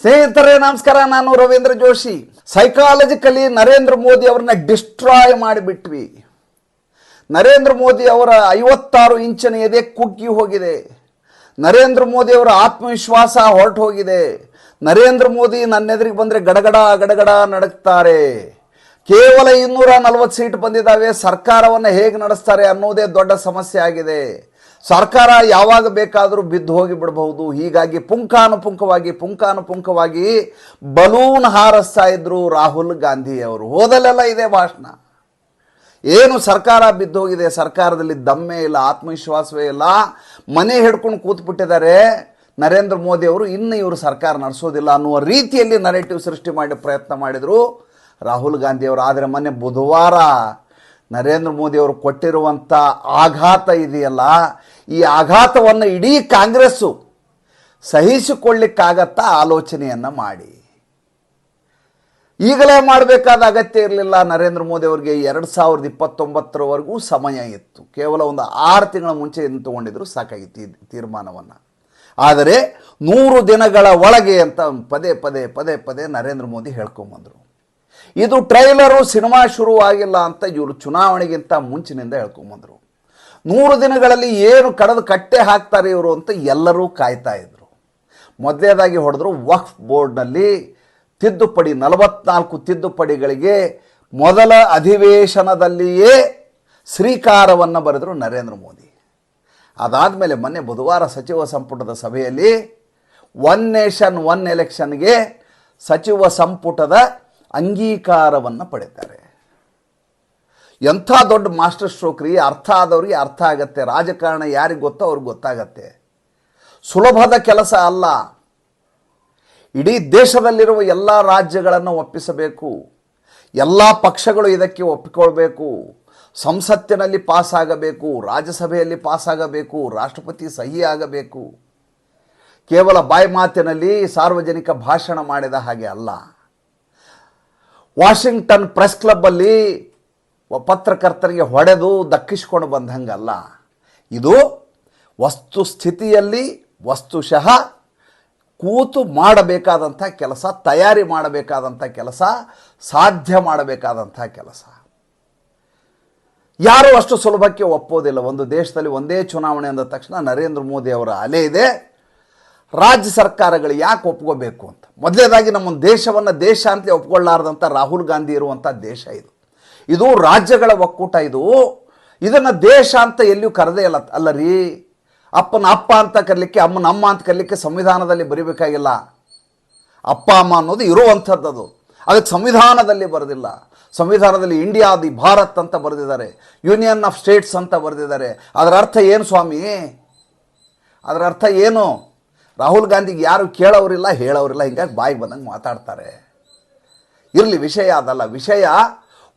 ಸ್ನೇಹಿತರೆ, ನಮಸ್ಕಾರ. ನಾನು ರವೀಂದ್ರ ಜೋಶಿ. ಸೈಕಾಲಜಿಕಲಿ ನರೇಂದ್ರ ಮೋದಿ ಅವ್ರನ್ನ ಡಿಸ್ಟ್ರಾಯ್ ಮಾಡಿಬಿಟ್ವಿ. ನರೇಂದ್ರ ಮೋದಿ ಅವರ ಐವತ್ತಾರು ಇಂಚಿನ ಎದೆ ಕುಗ್ಗಿ ಹೋಗಿದೆ. ನರೇಂದ್ರ ಮೋದಿ ಅವರ ಆತ್ಮವಿಶ್ವಾಸ ಹೊರಟು ಹೋಗಿದೆ. ನರೇಂದ್ರ ಮೋದಿ ನನ್ನ ಎದುರಿಗೆ ಬಂದರೆ ಗಡಗಡ ಗಡಗಡ ನಡಕ್ತಾರೆ ಕೇವಲ ಇನ್ನೂರ ನಲವತ್ತು ಸೀಟ್ ಬಂದಿದ್ದಾವೆ. ಸರ್ಕಾರವನ್ನು ಹೇಗೆ ನಡೆಸ್ತಾರೆ ಅನ್ನೋದೇ ದೊಡ್ಡ ಸಮಸ್ಯೆ ಆಗಿದೆ. ಸರ್ಕಾರ ಯಾವಾಗ ಬೇಕಾದರೂ ಬಿದ್ದು ಹೋಗಿ ಬಿಡಬಹುದು ಹೀಗಾಗಿ ಪುಂಖಾನುಪುಂಖವಾಗಿ ಪುಂಖಾನುಪುಂಖವಾಗಿ ಬಲೂನ್ ಹಾರಿಸ್ತಾ ಇದ್ರು ರಾಹುಲ್ ಗಾಂಧಿ ಅವರು ಹೋದಲ್ಲೆಲ್ಲ ಇದೆ ಭಾಷಣ. ಏನು ಸರ್ಕಾರ ಬಿದ್ದೋಗಿದೆ ಸರ್ಕಾರದಲ್ಲಿ ದಮ್ಮೆ ಇಲ್ಲ, ಆತ್ಮವಿಶ್ವಾಸವೇ ಇಲ್ಲ. ಮನೆ ಹಿಡ್ಕೊಂಡು ಕೂತ್ಬಿಟ್ಟಿದ್ದಾರೆ ನರೇಂದ್ರ ಮೋದಿ ಅವರು. ಇನ್ನು ಇವರು ಸರ್ಕಾರ ನಡೆಸೋದಿಲ್ಲ ಅನ್ನುವ ರೀತಿಯಲ್ಲಿ ನರೇಟಿವ್ ಸೃಷ್ಟಿ ಮಾಡಿ ಪ್ರಯತ್ನ ಮಾಡಿದರು ರಾಹುಲ್ ಗಾಂಧಿ ಅವರು. ಆದರೆ ಮೊನ್ನೆ ಬುಧವಾರ ನರೇಂದ್ರ ಮೋದಿ ಅವರು ಕೊಟ್ಟಿರುವಂಥ ಆಘಾತ ಇದೆಯಲ್ಲ ಈ ಆಘಾತವನ್ನು ಇಡೀ ಕಾಂಗ್ರೆಸ್ಸು ಸಹಿಸಿಕೊಳ್ಳಿಕ್ಕಾಗತ್ತಾ ಆಲೋಚನೆಯನ್ನು ಮಾಡಿ. ಈಗಲೇ ಮಾಡಬೇಕಾದ ಅಗತ್ಯ ಇರಲಿಲ್ಲ. ನರೇಂದ್ರ ಮೋದಿ ಅವರಿಗೆ ಎರಡು ಸಾವಿರದ ಇಪ್ಪತ್ತೊಂಬತ್ತರವರೆಗೂ ಸಮಯ ಇತ್ತು. ಕೇವಲ ಒಂದು ಆರು ತಿಂಗಳ ಮುಂಚೆ ಇದನ್ನು ತಗೊಂಡಿದ್ರು ಸಾಕಾಗಿತ್ತು ತೀರ್ಮಾನವನ್ನು. ಆದರೆ ನೂರು ದಿನಗಳ ಒಳಗೆ ಅಂತ ಪದೇ ಪದೇ ಪದೇ ಪದೇ ನರೇಂದ್ರ ಮೋದಿ ಹೇಳ್ಕೊಂಬಂದರು ಇದು ಟ್ರೈಲರು, ಸಿನಿಮಾ ಶುರುವಾಗಿಲ್ಲ ಅಂತ ಇವರು ಚುನಾವಣೆಗಿಂತ ಮುಂಚಿನಿಂದ ಹೇಳ್ಕೊಂಬಂದರು ನೂರು ದಿನಗಳಲ್ಲಿ ಏನು ಕಡದು ಕಟ್ಟೆ ಹಾಕ್ತಾರೆ ಇವರು ಅಂತ ಎಲ್ಲರೂ ಕಾಯ್ತಾ ಇದ್ರು. ಮೊದಲನೇದಾಗಿ ಹೊಡೆದ್ರು ವಕ್ಫ್ ಬೋರ್ಡ್ನಲ್ಲಿ ತಿದ್ದುಪಡಿ, ನಲವತ್ನಾಲ್ಕು ತಿದ್ದುಪಡಿಗಳಿಗೆ ಮೊದಲ ಅಧಿವೇಶನದಲ್ಲಿಯೇ ಶ್ರೀಕಾರವನ್ನು ಬರೆದರು ನರೇಂದ್ರ ಮೋದಿ. ಅದಾದಮೇಲೆ ಮೊನ್ನೆ ಬುಧವಾರ ಸಚಿವ ಸಂಪುಟದ ಸಭೆಯಲ್ಲಿ ಒನ್ ನೇಷನ್ ಒನ್ ಎಲೆಕ್ಷನ್ಗೆ ಸಚಿವ ಸಂಪುಟದ ಅಂಗೀಕಾರವನ್ನು ಪಡೆತಾರೆ ಎಂಥ ದೊಡ್ಡ ಮಾಸ್ಟರ್ ಸ್ಟ್ರೋಕ್ ರೀ, ಅರ್ಥ ಆದವ್ರಿಗೆ ಅರ್ಥ ಆಗತ್ತೆ. ರಾಜಕಾರಣ ಯಾರಿಗೆ ಗೊತ್ತೋ ಅವ್ರಿಗೆ ಗೊತ್ತಾಗತ್ತೆ. ಸುಲಭದ ಕೆಲಸ ಅಲ್ಲ. ಇಡೀ ದೇಶದಲ್ಲಿರುವ ಎಲ್ಲ ರಾಜ್ಯಗಳನ್ನು ಒಪ್ಪಿಸಬೇಕು. ಎಲ್ಲ ಪಕ್ಷಗಳು ಇದಕ್ಕೆ ಒಪ್ಪಿಕೊಳ್ಬೇಕು. ಸಂಸತ್ತಿನಲ್ಲಿ ಪಾಸಾಗಬೇಕು ರಾಜ್ಯಸಭೆಯಲ್ಲಿ ಪಾಸಾಗಬೇಕು ರಾಷ್ಟ್ರಪತಿ ಸಹಿ ಆಗಬೇಕು. ಕೇವಲ ಬಾಯಿ ಮಾತಿನಲ್ಲಿ ಸಾರ್ವಜನಿಕ ಭಾಷಣ ಮಾಡಿದ ಹಾಗೆ ಅಲ್ಲ. ವಾಷಿಂಗ್ಟನ್ ಪ್ರೆಸ್ ಕ್ಲಬ್ಬಲ್ಲಿ ಪತ್ರಕರ್ತರಿಗೆ ಹೊಡೆದು ದಕ್ಕಿಸ್ಕೊಂಡು ಬಂದಂಗಲ್ಲ. ಇದು ವಸ್ತು ಸ್ಥಿತಿಯಲ್ಲಿ ವಸ್ತುಶಃ ಕೂತು ಮಾಡಬೇಕಾದಂಥ ಕೆಲಸ, ತಯಾರಿ ಮಾಡಬೇಕಾದಂಥ ಕೆಲಸ, ಸಾಧ್ಯ ಮಾಡಬೇಕಾದಂಥ ಕೆಲಸ. ಯಾರೂ ಅಷ್ಟು ಸುಲಭಕ್ಕೆ ಒಪ್ಪೋದಿಲ್ಲ. ಒಂದು ದೇಶದಲ್ಲಿ ಒಂದೇ ಚುನಾವಣೆ ಅಂದ ತಕ್ಷಣ ನರೇಂದ್ರ ಮೋದಿ ಅವರ ಅಲೆ ಇದೆ. ರಾಜ್ಯ ಸರ್ಕಾರಗಳು ಯಾಕೆ ಒಪ್ಕೋಬೇಕು ಅಂತ. ಮೊದಲನೇದಾಗಿ ನಮ್ಮ ದೇಶವನ್ನು ದೇಶ ಅಂತ ಒಪ್ಕೊಳ್ಳಾರ್ದಂಥ ರಾಹುಲ್ ಗಾಂಧಿ ಇರುವಂಥ ದೇಶ ಇದು. ಇದು ರಾಜ್ಯಗಳ ಒಕ್ಕೂಟ ಇದು. ಇದನ್ನು ದೇಶ ಅಂತ ಎಲ್ಲಿಯೂ ಕರೆದೇ ಅಲ್ಲ ಅಲ್ಲ ರೀ ಅಪ್ಪನ ಅಪ್ಪ ಅಂತ ಕರಲಿಕ್ಕೆ, ಅಮ್ಮನ ಅಮ್ಮ ಅಂತ ಕರಲಿಕ್ಕೆ ಸಂವಿಧಾನದಲ್ಲಿ ಬರೀಬೇಕಾಗಿಲ್ಲ. ಅಪ್ಪ, ಅಮ್ಮ ಅನ್ನೋದು ಇರುವಂಥದ್ದು ಅದು. ಅದಕ್ಕೆ ಸಂವಿಧಾನದಲ್ಲಿ ಬರೆದಿಲ್ಲ. ಸಂವಿಧಾನದಲ್ಲಿ ಇಂಡಿಯಾ ದಿ ಭಾರತ್ ಅಂತ ಬರೆದಿದ್ದಾರೆ. ಯೂನಿಯನ್ ಆಫ್ ಸ್ಟೇಟ್ಸ್ ಅಂತ ಬರೆದಿದ್ದಾರೆ. ಅದರ ಅರ್ಥ ಏನು ಸ್ವಾಮಿ? ಅದರ ಅರ್ಥ ಏನು? ರಾಹುಲ್ ಗಾಂಧಿಗೆ ಯಾರು ಕೇಳೋರಿಲ್ಲ, ಹೇಳೋರಿಲ್ಲ, ಹಿಂಗಾಗಿ ಬಾಯಿಗೆ ಬಂದಂಗೆ ಮಾತಾಡ್ತಾರೆ. ಇರಲಿ ವಿಷಯ ಅದಲ್ಲ. ವಿಷಯ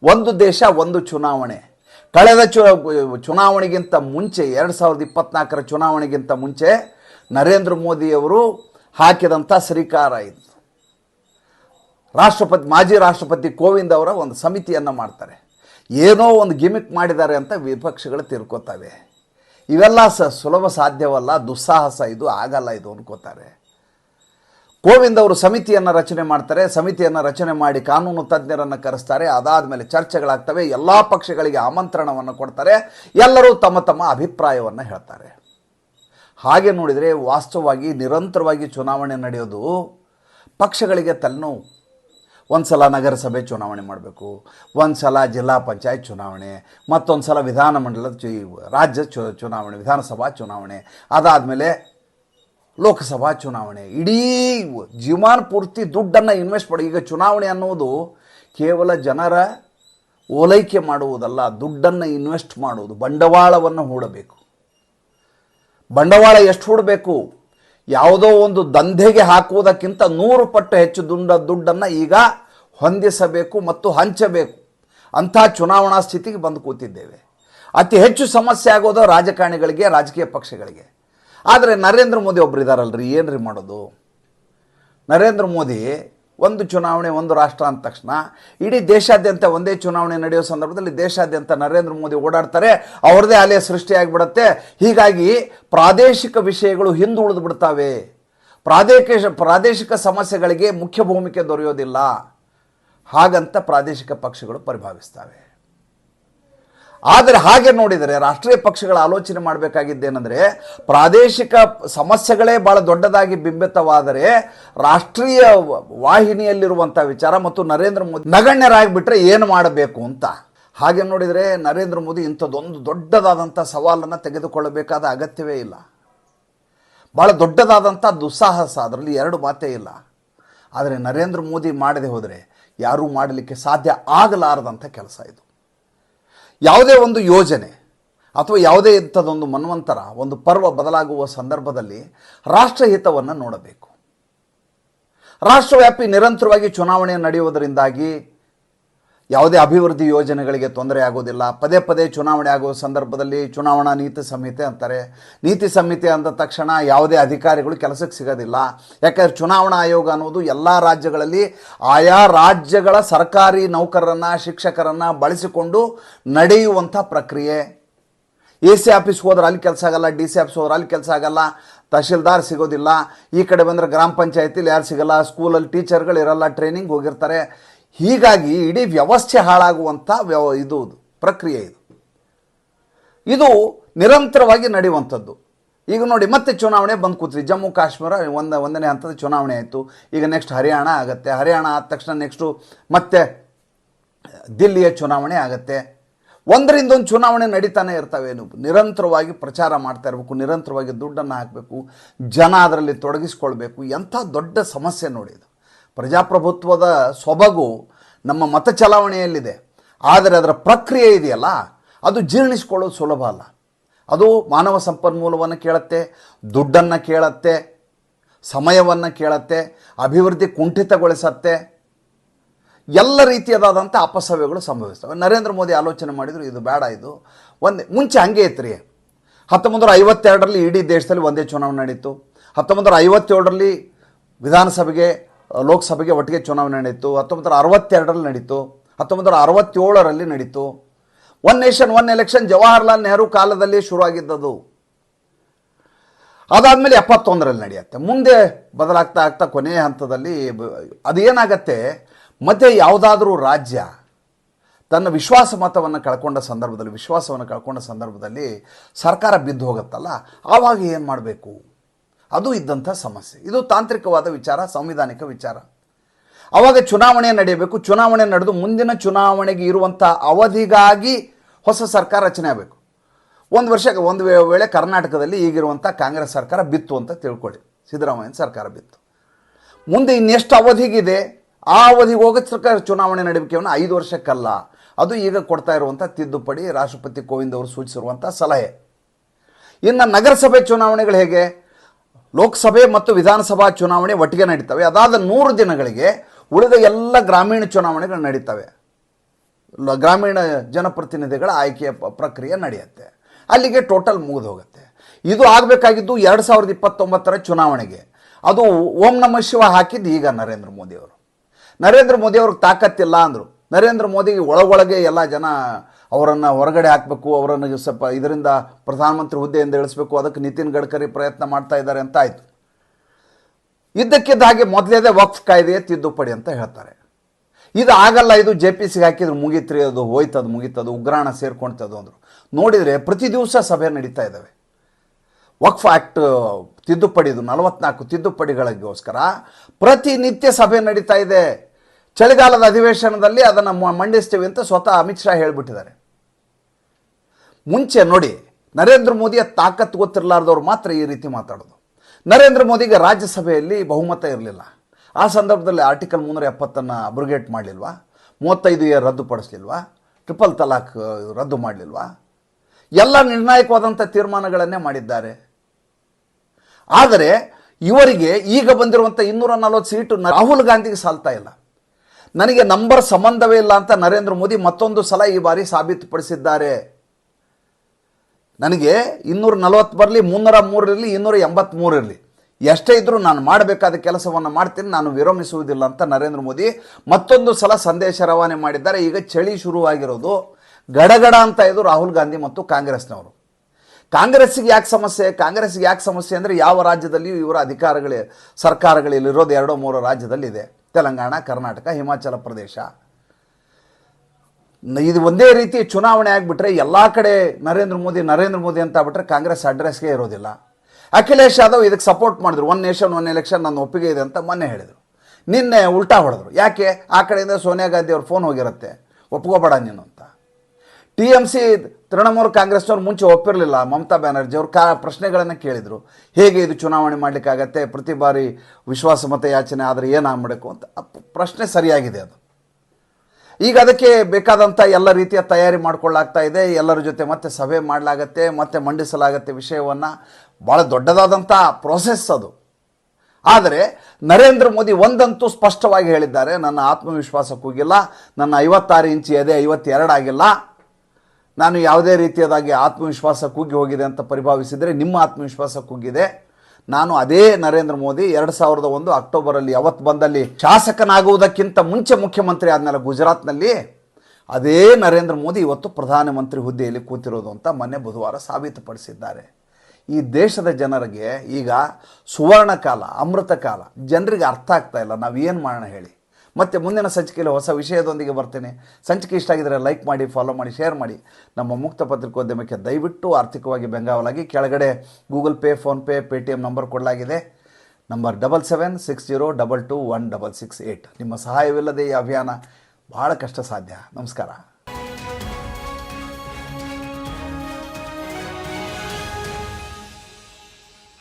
ಒಂದು ದೇಶ, ಒಂದು ಚುನಾವಣೆ. ಕಳೆದ ಚು, ಚುನಾವಣೆಗಿಂತ ಮುಂಚೆ, ಎರಡು ಸಾವಿರದ ಇಪ್ಪತ್ನಾಲ್ಕರ ಚುನಾವಣೆಗಿಂತ ಮುಂಚೆ ನರೇಂದ್ರ ಮೋದಿಯವರು ಹಾಕಿದಂಥ ಶ್ರೀಕಾರ ಇದು. ರಾಷ್ಟ್ರಪತಿ, ಮಾಜಿ ರಾಷ್ಟ್ರಪತಿ ಕೋವಿಂದ್ ಅವರ ಒಂದು ಸಮಿತಿಯನ್ನು ಮಾಡ್ತಾರೆ. ಏನೋ ಒಂದು ಗಿಮಿಕ್ ಮಾಡಿದ್ದಾರೆ ಅಂತ ವಿಪಕ್ಷಗಳು ತಿರ್ಕೋತವೆ. ಇವೆಲ್ಲ ಸ ಸುಲಭ ಸಾಧ್ಯವಲ್ಲ, ದುಸ್ಸಾಹಸ ಇದು, ಆಗಲ್ಲ ಇದು ಅನ್ಕೋತಾರೆ. ಕೋವಿಂದ್ ಅವರು ಸಮಿತಿಯನ್ನು ರಚನೆ ಮಾಡ್ತಾರೆ, ಸಮಿತಿಯನ್ನು ರಚನೆ ಮಾಡಿ ಕಾನೂನು ತಜ್ಞರನ್ನು ಕರೆಸ್ತಾರೆ ಅದಾದ ಮೇಲೆ ಚರ್ಚೆಗಳಾಗ್ತವೆ, ಎಲ್ಲ ಪಕ್ಷಗಳಿಗೆ ಆಮಂತ್ರಣವನ್ನು ಕೊಡ್ತಾರೆ, ಎಲ್ಲರೂ ತಮ್ಮ ತಮ್ಮ ಅಭಿಪ್ರಾಯವನ್ನು ಹೇಳ್ತಾರೆ. ಹಾಗೆ ನೋಡಿದರೆ ವಾಸ್ತವವಾಗಿ ನಿರಂತರವಾಗಿ ಚುನಾವಣೆ ನಡೆಯೋದು ಪಕ್ಷಗಳಿಗೆ ತಲೆನೋವು. ಒಂದು ಸಲ ನಗರಸಭೆ ಚುನಾವಣೆ ಮಾಡಬೇಕು ಒಂದು ಸಲ ಜಿಲ್ಲಾ ಪಂಚಾಯತ್ ಚುನಾವಣೆ ಮತ್ತೊಂದು ಸಲ ವಿಧಾನಮಂಡಲದ ಚು ರಾಜ್ಯ ಚುನಾವಣೆ, ವಿಧಾನಸಭಾ ಚುನಾವಣೆ, ಅದಾದಮೇಲೆ ಲೋಕಸಭಾ ಚುನಾವಣೆ. ಇಡೀ ಜೀವಮಾನ ಪೂರ್ತಿ ದುಡ್ಡನ್ನು ಇನ್ವೆಸ್ಟ್ ಮಾಡಿ. ಈಗ ಚುನಾವಣೆ ಅನ್ನೋದು ಕೇವಲ ಜನರ ಓಲೈಕೆ ಮಾಡುವುದಲ್ಲ, ದುಡ್ಡನ್ನು ಇನ್ವೆಸ್ಟ್ ಮಾಡುವುದು, ಬಂಡವಾಳವನ್ನು ಹೂಡಬೇಕು. ಬಂಡವಾಳ ಎಷ್ಟು ಹೂಡಬೇಕು? ಯಾವುದೋ ಒಂದು ದಂಧೆಗೆ ಹಾಕುವುದಕ್ಕಿಂತ ನೂರು ಪಟ್ಟು ಹೆಚ್ಚು ದುಂಡ, ದುಡ್ಡನ್ನು ಈಗ ಹೊಂದಿಸಬೇಕು ಮತ್ತು ಹಂಚಬೇಕು. ಅಂಥ ಚುನಾವಣಾ ಸ್ಥಿತಿಗೆ ಬಂದು ಕೂತಿದ್ದೇವೆ. ಅತಿ ಹೆಚ್ಚು ಸಮಸ್ಯೆ ಆಗೋದು ರಾಜಕಾರಣಿಗಳಿಗೆ, ರಾಜಕೀಯ ಪಕ್ಷಗಳಿಗೆ. ಆದರೆ ನರೇಂದ್ರ ಮೋದಿ ಒಬ್ರು ಇದ್ದಾರಲ್ರಿ ಏನು ಮಾಡೋದು? ನರೇಂದ್ರ ಮೋದಿ ಒಂದು ಚುನಾವಣೆ, ಒಂದು ರಾಷ್ಟ್ರ ಅಂದ ತಕ್ಷಣ ಇಡೀ ದೇಶಾದ್ಯಂತ ಒಂದೇ ಚುನಾವಣೆ ನಡೆಯೋ ಸಂದರ್ಭದಲ್ಲಿ ದೇಶಾದ್ಯಂತ ನರೇಂದ್ರ ಮೋದಿ ಓಡಾಡ್ತಾರೆ ಅವ್ರದ್ದೇ ಅಲೆ ಸೃಷ್ಟಿಯಾಗಿಬಿಡತ್ತೆ ಹೀಗಾಗಿ ಪ್ರಾದೇಶಿಕ ವಿಷಯಗಳು ಹಿಂದುಳಿದು ಬಿಡ್ತಾವೆ. ಪ್ರಾದೇಶಿಕ ಪ್ರಾದೇಶಿಕ ಸಮಸ್ಯೆಗಳಿಗೆ ಮುಖ್ಯ ಭೂಮಿಕೆ ದೊರೆಯೋದಿಲ್ಲ. ಹಾಗಂತ ಪ್ರಾದೇಶಿಕ ಪಕ್ಷಗಳು ಪರಿಭಾವಿಸ್ತವೆ. ಆದರೆ ಹಾಗೆ ನೋಡಿದರೆ ರಾಷ್ಟ್ರೀಯ ಪಕ್ಷಗಳ ಆಲೋಚನೆ ಮಾಡಬೇಕಾಗಿದ್ದೇನೆಂದರೆ ಪ್ರಾದೇಶಿಕ ಸಮಸ್ಯೆಗಳೇ ಭಾಳ ದೊಡ್ಡದಾಗಿ ಬಿಂಬಿತವಾದರೆ ರಾಷ್ಟ್ರೀಯ ವಾಹಿನಿಯಲ್ಲಿರುವಂಥ ವಿಚಾರ ಮತ್ತು ನರೇಂದ್ರ ಮೋದಿ ನಗಣ್ಯರಾಗಿಬಿಟ್ರೆ ಏನು ಮಾಡಬೇಕು ಅಂತ. ಹಾಗೆ ನೋಡಿದರೆ ನರೇಂದ್ರ ಮೋದಿ ಇಂಥದ್ದೊಂದು ದೊಡ್ಡದಾದಂಥ ಸವಾಲನ್ನು ತೆಗೆದುಕೊಳ್ಳಬೇಕಾದ ಅಗತ್ಯವೇ ಇಲ್ಲ. ಭಾಳ ದೊಡ್ಡದಾದಂಥ ದುಸ್ಸಾಹಸ ಅದರಲ್ಲಿ ಎರಡು ಮಾತೇ ಇಲ್ಲ. ಆದರೆ ನರೇಂದ್ರ ಮೋದಿ ಮಾಡದೆ ಹೋದರೆ ಯಾರೂ ಮಾಡಲಿಕ್ಕೆ ಸಾಧ್ಯ ಆಗಲಾರದಂಥ ಕೆಲಸ ಇದು. ಯಾವುದೇ ಒಂದು ಯೋಜನೆ ಅಥವಾ ಯಾವುದೇ ಇಂಥದ್ದೊಂದು ಮನ್ವಂತರ, ಒಂದು ಪರ್ವ ಬದಲಾಗುವ ಸಂದರ್ಭದಲ್ಲಿ ರಾಷ್ಟ್ರಹಿತವನ್ನು ನೋಡಬೇಕು. ರಾಷ್ಟ್ರವ್ಯಾಪಿ ನಿರಂತರವಾಗಿ ಚುನಾವಣೆ ನಡೆಯುವುದರಿಂದಾಗಿ ಯಾವುದೇ ಅಭಿವೃದ್ಧಿ ಯೋಜನೆಗಳಿಗೆ ತೊಂದರೆ ಆಗೋದಿಲ್ಲ ಪದೇ ಪದೇ ಚುನಾವಣೆ ಆಗುವ ಸಂದರ್ಭದಲ್ಲಿ ಚುನಾವಣಾ ನೀತಿ ಸಂಹಿತೆ ಅಂತಾರೆ. ನೀತಿ ಸಂಹಿತೆ ಅಂದ ತಕ್ಷಣ ಯಾವುದೇ ಅಧಿಕಾರಿಗಳು ಕೆಲಸಕ್ಕೆ ಸಿಗೋದಿಲ್ಲ. ಯಾಕಂದರೆ ಚುನಾವಣಾ ಆಯೋಗ ಅನ್ನೋದು ಎಲ್ಲ ರಾಜ್ಯಗಳಲ್ಲಿ ಆಯಾ ರಾಜ್ಯಗಳ ಸರ್ಕಾರಿ ನೌಕರರನ್ನು, ಶಿಕ್ಷಕರನ್ನು ಬಳಸಿಕೊಂಡು ನಡೆಯುವಂಥ ಪ್ರಕ್ರಿಯೆ. ಎ ಸಿ ಆಫೀಸ್ಗೆ ಹೋದ್ರೆ ಅಲ್ಲಿ ಕೆಲಸ ಆಗಲ್ಲ, ಡಿ ಸಿ ಆಫೀಸ್ ಹೋದ್ರೆ ಅಲ್ಲಿ ಕೆಲಸ ಆಗಲ್ಲ, ತಹಶೀಲ್ದಾರ್ ಸಿಗೋದಿಲ್ಲ. ಈ ಕಡೆ ಬಂದರೆ ಗ್ರಾಮ ಪಂಚಾಯತಿಲಿ ಯಾರು ಸಿಗಲ್ಲ, ಸ್ಕೂಲಲ್ಲಿ ಟೀಚರ್ಗಳು ಇರಲ್ಲ, ಟ್ರೈನಿಂಗ್ ಹೋಗಿರ್ತಾರೆ. ಹೀಗಾಗಿ ಇಡೀ ವ್ಯವಸ್ಥೆ ಹಾಳಾಗುವಂಥ ವ್ಯವ ಇದು ಪ್ರಕ್ರಿಯೆ ಇದು. ಇದು ನಿರಂತರವಾಗಿ ನಡೆಯುವಂಥದ್ದು. ಈಗ ನೋಡಿ, ಮತ್ತೆ ಚುನಾವಣೆ ಬಂದು ಕೂತ್ರಿ. ಜಮ್ಮು ಕಾಶ್ಮೀರ ಒಂದು, ಒಂದನೇ ಹಂತದ ಚುನಾವಣೆ ಆಯಿತು. ಈಗ ನೆಕ್ಸ್ಟ್ ಹರಿಯಾಣ ಆಗುತ್ತೆ. ಹರಿಯಾಣ ಆದ ತಕ್ಷಣ ನೆಕ್ಸ್ಟು ಮತ್ತೆ ದಿಲ್ಲಿಯ ಚುನಾವಣೆ ಆಗುತ್ತೆ. ಒಂದರಿಂದ ಒಂದು ಚುನಾವಣೆ ನಡೀತಾನೆ ಇರ್ತವೆ ನೀವು ನಿರಂತರವಾಗಿ ಪ್ರಚಾರ ಮಾಡ್ತಾ ಇರಬೇಕು, ನಿರಂತರವಾಗಿ ದುಡ್ಡನ್ನು ಹಾಕಬೇಕು, ಜನ ಅದರಲ್ಲಿ ತೊಡಗಿಸ್ಕೊಳ್ಬೇಕು. ಎಂಥ ದೊಡ್ಡ ಸಮಸ್ಯೆ ನೋಡಿ ಇದು. ಪ್ರಜಾಪ್ರಭುತ್ವದ ಸೊಬಗು ನಮ್ಮ ಮತ ಚಲಾವಣೆಯಲ್ಲಿದೆ. ಆದರೆ ಅದರ ಪ್ರಕ್ರಿಯೆ ಇದೆಯಲ್ಲ? ಅದು ಜೀರ್ಣಿಸ್ಕೊಳ್ಳೋದು ಸುಲಭ ಅಲ್ಲ. ಅದು ಮಾನವ ಸಂಪನ್ಮೂಲವನ್ನು ಕೇಳತ್ತೆ, ದುಡ್ಡನ್ನು ಕೇಳತ್ತೆ, ಸಮಯವನ್ನು ಕೇಳತ್ತೆ, ಅಭಿವೃದ್ಧಿ ಕುಂಠಿತಗೊಳಿಸತ್ತೆ. ಎಲ್ಲ ರೀತಿಯದಾದಂಥ ಅಪಸವ್ಯಗಳು ಸಂಭವಿಸ್ತವೆ. ನರೇಂದ್ರ ಮೋದಿ ಆಲೋಚನೆ ಮಾಡಿದರು, ಇದು ಬೇಡ ಇದು. ಒಂದೇ, ಮುಂಚೆ ಹಂಗೆ ಇತ್ತು ರೀ ಹತ್ತೊಂಬತ್ತು ಐವತ್ತೆರಡರಲ್ಲಿ ಇಡೀ ದೇಶದಲ್ಲಿ ಒಂದೇ ಚುನಾವಣೆ ನಡೀತು. ಹತ್ತೊಂಬತ್ತು ಐವತ್ತೇಳರಲ್ಲಿ ವಿಧಾನಸಭೆಗೆ ಲೋಕಸಭೆಗೆ ಒಟ್ಟಿಗೆ ಚುನಾವಣೆ ನಡೀತು ಹತ್ತೊಂಬತ್ತು ಅರವತ್ತೆರಡರಲ್ಲಿ ನಡೀತು ಹತ್ತೊಂಬತ್ತು ಅರವತ್ತೇಳರಲ್ಲಿ ನಡೀತು. One nation one election Jawaharlal Nehru ಕಾಲದಲ್ಲಿ ಶುರುವಾಗಿದ್ದದು. ಅದಾದಮೇಲೆ ಎಪ್ಪತ್ತೊಂದರಲ್ಲಿ ನಡೆಯುತ್ತೆ. ಮುಂದೆ ಬದಲಾಗ್ತಾ ಆಗ್ತಾ ಕೊನೆಯ ಹಂತದಲ್ಲಿ ಅದೇನಾಗತ್ತೆ? ಮತ್ತೆ ಯಾವುದಾದ್ರೂ ರಾಜ್ಯ ತನ್ನ ವಿಶ್ವಾಸ ಮತವನ್ನು ಕಳ್ಕೊಂಡ ಸಂದರ್ಭದಲ್ಲಿ, ವಿಶ್ವಾಸವನ್ನು ಕಳ್ಕೊಂಡ ಸಂದರ್ಭದಲ್ಲಿ ಸರ್ಕಾರ ಬಿದ್ದು ಹೋಗುತ್ತಲ್ಲ? ಆವಾಗ ಏನು ಮಾಡಬೇಕು? ಅದು ಇದ್ದಂಥ ಸಮಸ್ಯೆ. ಇದು ತಾಂತ್ರಿಕವಾದ ವಿಚಾರ, ಸಂವಿಧಾನಿಕ ವಿಚಾರ. ಅವಾಗ ಚುನಾವಣೆ ನಡೆಯಬೇಕು. ಚುನಾವಣೆ ನಡೆದು ಮುಂದಿನ ಚುನಾವಣೆಗೆ ಇರುವಂಥ ಅವಧಿಗಾಗಿ ಹೊಸ ಸರ್ಕಾರ ರಚನೆ ಆಗಬೇಕು. ಒಂದು ವರ್ಷ, ಒಂದು ವೇಳೆ ಕರ್ನಾಟಕದಲ್ಲಿ ಈಗಿರುವಂಥ ಕಾಂಗ್ರೆಸ್ ಸರ್ಕಾರ ಬಿತ್ತು ಅಂತ ತಿಳ್ಕೊಳ್ಳಿ. ಸಿದ್ದರಾಮಯ್ಯನ ಸರ್ಕಾರ ಬಿತ್ತು. ಮುಂದೆ ಇನ್ನೆಷ್ಟು ಅವಧಿಗಿದೆ? ಆ ಅವಧಿಗೆ ಹೋಗೋದಕ್ಕೆ ಚುನಾವಣೆ ನಡೆಬೇಕೇವನ್ನ ಐದು ವರ್ಷಕ್ಕಲ್ಲ. ಅದು ಈಗ ಕೊಡ್ತಾ ಇರುವಂಥ ತಿದ್ದುಪಡಿ ರಾಷ್ಟ್ರಪತಿ ಕೋವಿಂದ್ ಅವರು ಸೂಚಿಸಿರುವಂಥ ಸಲಹೆ. ಇನ್ನು ನಗರಸಭೆ ಚುನಾವಣೆಗಳು ಹೇಗೆ? ಲೋಕಸಭೆ ಮತ್ತು ವಿಧಾನಸಭಾ ಚುನಾವಣೆ ಒಟ್ಟಿಗೆ ನಡೀತವೆ. ಅದಾದ ನೂರು ದಿನಗಳಿಗೆ ಉಳಿದ ಎಲ್ಲ ಗ್ರಾಮೀಣ ಚುನಾವಣೆಗಳು ನಡೀತವೆ. ಗ್ರಾಮೀಣ ಜನಪ್ರತಿನಿಧಿಗಳ ಆಯ್ಕೆಯ ಪ್ರಕ್ರಿಯೆ ನಡೆಯುತ್ತೆ. ಅಲ್ಲಿಗೆ ಟೋಟಲ್ ಮುಗಿದು ಹೋಗುತ್ತೆ. ಇದು ಆಗಬೇಕಾಗಿದ್ದು ಎರಡು ಸಾವಿರದ ಇಪ್ಪತ್ತೊಂಬತ್ತರ ಚುನಾವಣೆಗೆ. ಅದು ಓಂ ನಮ ಶಿವ ಹಾಕಿದ್ದು ಈಗ ನರೇಂದ್ರ ಮೋದಿಯವರು. ನರೇಂದ್ರ ಮೋದಿಯವ್ರಿಗೆ ತಾಕತ್ತಿಲ್ಲ ಅಂದರು. ನರೇಂದ್ರ ಮೋದಿಗೆ ಒಳಗೊಳಗೆ ಎಲ್ಲ ಜನ ಅವರನ್ನು ಹೊರಗಡೆ ಹಾಕಬೇಕು, ಅವರನ್ನು ಸ್ವಲ್ಪ ಇದರಿಂದ ಪ್ರಧಾನಮಂತ್ರಿ ಹುದ್ದೆಯಿಂದ ಇಳಿಸ್ಬೇಕು, ಅದಕ್ಕೆ ನಿತಿನ್ ಗಡ್ಕರಿ ಪ್ರಯತ್ನ ಮಾಡ್ತಾ ಇದ್ದಾರೆ ಅಂತ ಆಯಿತು. ಇದ್ದಕ್ಕಿದ್ದ ಹಾಗೆ ಮೊದಲೇದೇ ವಕ್ಫ್ ಕಾಯ್ದೆ ತಿದ್ದುಪಡಿ ಅಂತ ಹೇಳ್ತಾರೆ. ಇದು ಆಗಲ್ಲ, ಇದು ಜೆ ಪಿ ಸಿಗೆ ಹಾಕಿದ್ರೆ ಮುಗೀತ್ರಿ, ಅದು ಹೋಯ್ತದು, ಮುಗೀತದು, ಉಗ್ರಾಣ ಸೇರ್ಕೊಳ್ತದು ಅಂದರು. ನೋಡಿದರೆ ಪ್ರತಿ ದಿವಸ ಸಭೆ ನಡೀತಾ ಇದ್ದಾವೆ. ವಕ್ಫ್ ಆ್ಯಕ್ಟ್ ತಿದ್ದುಪಡಿದು ನಲವತ್ನಾಲ್ಕು ತಿದ್ದುಪಡಿಗಳಿಗೋಸ್ಕರ ಪ್ರತಿನಿತ್ಯ ಸಭೆ ನಡೀತಾ ಇದೆ. ಚಳಿಗಾಲದ ಅಧಿವೇಶನದಲ್ಲಿ ಅದನ್ನು ಮಂಡಿಸ್ತೀವಿ ಅಂತ ಸ್ವತಃ ಅಮಿತ್ ಶಾ ಹೇಳಿಬಿಟ್ಟಿದ್ದಾರೆ. ಮುಂಚೆ ನೋಡಿ, ನರೇಂದ್ರ ಮೋದಿಯ ತಾಕತ್ತು ಗೊತ್ತಿರಲಾರ್ದವ್ರು ಮಾತ್ರ ಈ ರೀತಿ ಮಾತಾಡೋದು. ನರೇಂದ್ರ ಮೋದಿಗೆ ರಾಜ್ಯಸಭೆಯಲ್ಲಿ ಬಹುಮತ ಇರಲಿಲ್ಲ. ಆ ಸಂದರ್ಭದಲ್ಲಿ ಆರ್ಟಿಕಲ್ ಮುನ್ನೂರ ಎಪ್ಪತ್ತನ್ನು ಅಬ್ರಿಗೇಟ್ ಮಾಡಲಿಲ್ವಾ? ಮೂವತ್ತೈದು ಎ ರದ್ದುಪಡಿಸ್ಲಿಲ್ವಾ ಟ್ರಿಪಲ್ ತಲಾಖ್ ರದ್ದು ಮಾಡಲಿಲ್ವಾ? ಎಲ್ಲ ನಿರ್ಣಾಯಕವಾದಂಥ ತೀರ್ಮಾನಗಳನ್ನೇ ಮಾಡಿದ್ದಾರೆ. ಆದರೆ, ಇವರಿಗೆ ಈಗ ಬಂದಿರುವಂಥ ಇನ್ನೂರ ನಲ್ವತ್ತು ಸೀಟು ರಾಹುಲ್ ಗಾಂಧಿಗೆ ಸಾಲ್ತಾ ಇಲ್ಲ. ನನಗೆ ನಂಬರ್ ಸಂಬಂಧವೇ ಇಲ್ಲ ಅಂತ ನರೇಂದ್ರ ಮೋದಿ ಮತ್ತೊಂದು ಸಲ ಈ ಬಾರಿ ಸಾಬೀತುಪಡಿಸಿದ್ದಾರೆ. ನನಗೆ ಇನ್ನೂರ ನಲವತ್ತು ಬರಲಿ, ಮುನ್ನೂರ ಮೂರಿರಲಿ ಇನ್ನೂರ ಎಂಬತ್ತ್ಮೂರು ಇರಲಿ. ಎಷ್ಟೇ ಇದ್ದರೂ ನಾನು ಮಾಡಬೇಕಾದ ಕೆಲಸವನ್ನು ಮಾಡ್ತೀನಿ, ನಾನು ವಿರಮಿಸುವುದಿಲ್ಲ ಅಂತ ನರೇಂದ್ರ ಮೋದಿ ಮತ್ತೊಂದು ಸಲ ಸಂದೇಶ ರವಾನೆ ಮಾಡಿದ್ದಾರೆ. ಈಗ ಚಳಿ ಶುರುವಾಗಿರೋದು ಗಡಗಡ ಅಂತ ಇದು ರಾಹುಲ್ ಗಾಂಧಿ ಮತ್ತು ಕಾಂಗ್ರೆಸ್ನವರು. ಕಾಂಗ್ರೆಸ್ಸಿಗೆ ಯಾಕೆ ಸಮಸ್ಯೆ? ಕಾಂಗ್ರೆಸ್ಸಿಗೆ ಯಾಕೆ ಸಮಸ್ಯೆ ಅಂದರೆ ಯಾವ ರಾಜ್ಯದಲ್ಲಿಯೂ ಇವರ ಅಧಿಕಾರಗಳೇ, ಸರ್ಕಾರಗಳಿಲ್ಲಿರೋದು ಎರಡೋ ಮೂರೋ ರಾಜ್ಯದಲ್ಲಿದೆ. ತೆಲಂಗಾಣ, ಕರ್ನಾಟಕ, ಹಿಮಾಚಲ ಪ್ರದೇಶ. ಇದು ಒಂದೇ ರೀತಿ ಚುನಾವಣೆ ಆಗಿಬಿಟ್ರೆ ಎಲ್ಲ ಕಡೆ ನರೇಂದ್ರ ಮೋದಿ ನರೇಂದ್ರ ಮೋದಿ ಅಂತ ಬಿಟ್ರೆ ಕಾಂಗ್ರೆಸ್ ಅಡ್ರೆಸ್ಗೆ ಇರೋದಿಲ್ಲ. ಅಖಿಲೇಶ್ ಯಾದವ್ ಇದಕ್ಕೆ ಸಪೋರ್ಟ್ ಮಾಡಿದ್ರು. ಒನ್ ನೇಷನ್ ಒನ್ ಎಲೆಕ್ಷನ್ ನನ್ನ ಒಪ್ಪಿಗೆ ಇದೆ ಅಂತ ಮೊನ್ನೆ ಹೇಳಿದರು. ನಿನ್ನೆ ಉಲ್ಟಾ ಹೊಡೆದ್ರು. ಯಾಕೆ? ಆ ಕಡೆಯಿಂದ ಸೋನಿಯಾ ಗಾಂಧಿ ಅವ್ರ ಫೋನ್ ಹೋಗಿರುತ್ತೆ. ಒಪ್ಕೋಬೇಡ ನೀನು ಅಂತ. ಟಿ ಎಂ ಸಿ ತೃಣಮೂಲ ಕಾಂಗ್ರೆಸ್ನವ್ರು ಮುಂಚೆ ಒಪ್ಪಿರಲಿಲ್ಲ. ಮಮತಾ ಬ್ಯಾನರ್ಜಿ ಅವ್ರು ಕಾ ಪ್ರಶ್ನೆಗಳನ್ನು ಕೇಳಿದರು. ಹೇಗೆ ಇದು ಚುನಾವಣೆ ಮಾಡಲಿಕ್ಕಾಗತ್ತೆ? ಪ್ರತಿ ಬಾರಿ ವಿಶ್ವಾಸಮತ ಯಾಚನೆ ಆದರೆ ಏನಾಗಬೇಕು ಅಂತ. ಪ್ರಶ್ನೆ ಸರಿಯಾಗಿದೆ ಅದು. ಈಗ ಅದಕ್ಕೆ ಬೇಕಾದಂಥ ಎಲ್ಲ ರೀತಿಯ ತಯಾರಿ ಮಾಡಿಕೊಳ್ಳಾಗ್ತಾ ಇದೆ. ಎಲ್ಲರ ಜೊತೆ ಮತ್ತೆ ಸಭೆ ಮಾಡಲಾಗತ್ತೆ, ಮತ್ತೆ ಮಂಡಿಸಲಾಗತ್ತೆ ವಿಷಯವನ್ನು. ಭಾಳ ದೊಡ್ಡದಾದಂಥ ಪ್ರೋಸೆಸ್ ಅದು. ಆದರೆ ನರೇಂದ್ರ ಮೋದಿ ಒಂದಂತೂ ಸ್ಪಷ್ಟವಾಗಿ ಹೇಳಿದ್ದಾರೆ, ನನ್ನ ಆತ್ಮವಿಶ್ವಾಸ ಕೂಗಿಲ್ಲ ನನ್ನ ಐವತ್ತಾರು ಇಂಚು ಎದೆ ಐವತ್ತೆರಡು ಆಗಿಲ್ಲ. ನಾನು ಯಾವುದೇ ರೀತಿಯದಾಗಿ ಆತ್ಮವಿಶ್ವಾಸ ಕೂಗಿ ಹೋಗಿದೆ ಅಂತ ಪರಿಭಾವಿಸಿದರೆ ನಿಮ್ಮ ಆತ್ಮವಿಶ್ವಾಸ ಕುಗ್ಗಿದೆ ನಾನು ಅದೇ ನರೇಂದ್ರ ಮೋದಿ ಎರಡು ಸಾವಿರದ ಒಂದು ಅಕ್ಟೋಬರಲ್ಲಿ ಯಾವತ್ತು ಬಂದಲ್ಲಿ ಶಾಸಕನಾಗುವುದಕ್ಕಿಂತ ಮುಂಚೆ ಮುಖ್ಯಮಂತ್ರಿ ಆದಮೇಲೆ ಗುಜರಾತ್ನಲ್ಲಿ ಅದೇ ನರೇಂದ್ರ ಮೋದಿ ಇವತ್ತು ಪ್ರಧಾನಮಂತ್ರಿ ಹುದ್ದೆಯಲ್ಲಿ ಕೂತಿರೋದು ಅಂತ ಮೊನ್ನೆ ಬುಧವಾರ ಸಾಬೀತುಪಡಿಸಿದ್ದಾರೆ. ಈ ದೇಶದ ಜನರಿಗೆ ಈಗ ಸುವರ್ಣ ಕಾಲ ಅಮೃತ ಕಾಲ ಜನರಿಗೆ ಅರ್ಥ ಆಗ್ತಾ ಇಲ್ಲ. ನಾವು ಏನು ಮಾಡೋಣ ಹೇಳಿ? ಮತ್ತೆ ಮುಂದಿನ ಸಂಚಿಕೆಯಲ್ಲಿ ಹೊಸ ವಿಷಯದೊಂದಿಗೆ ಬರ್ತೇನೆ. ಸಂಚಿಕೆ ಇಷ್ಟ ಆಗಿದರೆ ಲೈಕ್ ಮಾಡಿ ಫಾಲೋ ಮಾಡಿ ಶೇರ್ ಮಾಡಿ. ನಮ್ಮ ಮುಕ್ತ ಪತ್ರಿಕೋದ್ಯಮಕ್ಕೆ ದಯವಿಟ್ಟು ಆರ್ಥಿಕವಾಗಿ ಬೆಂಗಾವಲಾಗಿ ಕೆಳಗಡೆ Google Pay PhonePe Paytm number ಕೊಡಲಾಗಿದೆ. Number double seven six zero double two one double six eight ನಿಮ್ಮ ಸಹಾಯವಿಲ್ಲದೆ ಈ ಅಭಿಯಾನ ಭಾಳ ಕಷ್ಟ ಸಾಧ್ಯ ನಮಸ್ಕಾರ.